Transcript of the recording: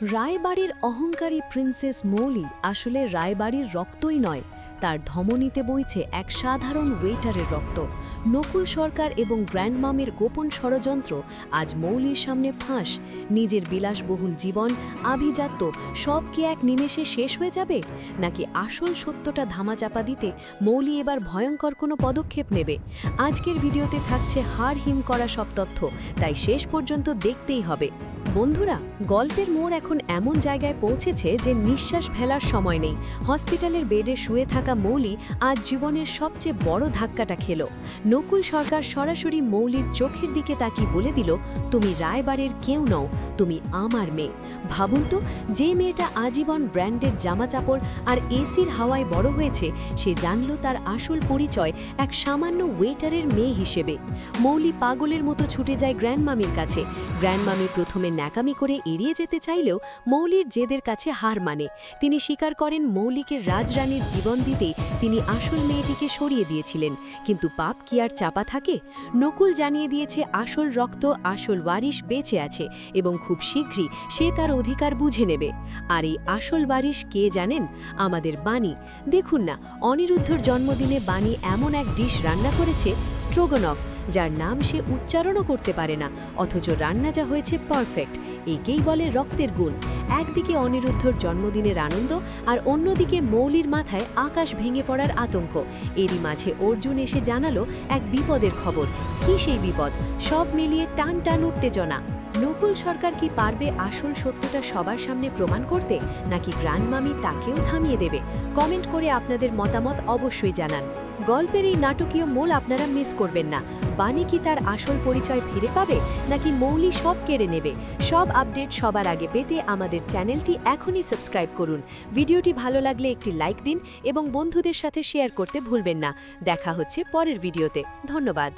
রায়বাড়ির অহংকারী প্রিন্সেস মৌলি আসলে রায়বাড়ির রক্তই নয়, তার ধমনীতে বইছে এক সাধারণ ওয়েটারের রক্ত। নকুল সরকার এবং গ্র্যান্ডমামের গোপন ষড়যন্ত্র আজ মৌলির সামনে ফাঁস। নিজের বিলাসবহুল জীবন, আভিজাত্য সব কি এক নিমেষে শেষ হয়ে যাবে? নাকি আসল সত্যটা ধামাচাপা দিতে মৌলি এবার ভয়ঙ্কর কোনো পদক্ষেপ নেবে? আজকের ভিডিওতে থাকছে হাড় হিম করা সব তথ্য, তাই শেষ পর্যন্ত দেখতেই হবে। বন্ধুরা, গল্পের মোড় এখন এমন জায়গায় পৌঁছেছে যে নিঃশ্বাস ফেলার সময় নেই। হসপিটালের বেডে শুয়ে থাকা মৌলি আজ জীবনের সবচেয়ে বড় ধাক্কাটা খেল। নকুল সরকার সরাসরি মৌলির চোখের দিকে তাকিয়ে বলে দিল, তুমি রায়বাড়ির কেউ নও, তুমি আমার মেয়ে। ভাবুন তো, যে মেয়েটা আজীবন ব্র্যান্ডের জামাচাপড় আর এসির হাওয়ায় বড় হয়েছে, সে জানল তার আসল পরিচয় এক সামান্য ওয়েটারের মেয়ে হিসেবে। মৌলি পাগলের মতো ছুটে যায় গ্র্যান্ডমামির কাছে। গ্র্যান্ডমামি প্রথমে ন্যাকামি করে এড়িয়ে যেতে চাইলেও মৌলির জেদের কাছে হার মানে। তিনি স্বীকার করেন মৌলিকে রাজরানীর জীবন দিতে তিনি আসল মেয়েটিকে সরিয়ে দিয়েছিলেন। কিন্তু পাপ কি আর চাপা থাকে? নকুল জানিয়ে দিয়েছে, আসল রক্ত, আসল ওয়ারিশ বেঁচে আছে এবং খুব শীঘ্রই সে তার অধিকার বুঝে নেবে। আর এই আসল ওয়ারিশ কে জানেন? আমাদের বাণী। দেখুন না, অনিরুদ্ধর জন্মদিনে বাণী এমন এক ডিশ রান্না করেছে স্ট্রোগনফ যার নাম সে উচ্চারণও করতে পারে না, অথচ রান্না যা হয়েছে পারফেক্ট একেই বলে রক্তের গুণ। একদিকে অনিরুদ্ধর জন্মদিনের আনন্দ আর অন্যদিকে মৌলির মাথায় আকাশ ভেঙে পড়ার আতঙ্ক। এরই মাঝে অর্জুন এসে জানালো এক বিপদের খবর। কি সেই বিপদ? সব মিলিয়ে টান টান উত্তেজনা। নকুল সরকার কি পারবে আসল সত্যটা সবার সামনে প্রমাণ করতে, নাকি গ্র্যান্ডমামি তাকেও থামিয়ে দেবে? কমেন্ট করে আপনাদের মতামত অবশ্যই জানান। গল্পের এই নাটকীয় মোল আপনারা মিস করবেন না। বাণী কি তার আসল পরিচয় ফিরে পাবে, নাকি মৌলি সব কেড়ে নেবে? সব আপডেট সবার আগে পেতে আমাদের চ্যানেলটি এখনই সাবস্ক্রাইব করুন। ভিডিওটি ভালো লাগলে একটি লাইক দিন এবং বন্ধুদের সাথে শেয়ার করতে ভুলবেন না। দেখা হচ্ছে পরের ভিডিওতে। ধন্যবাদ।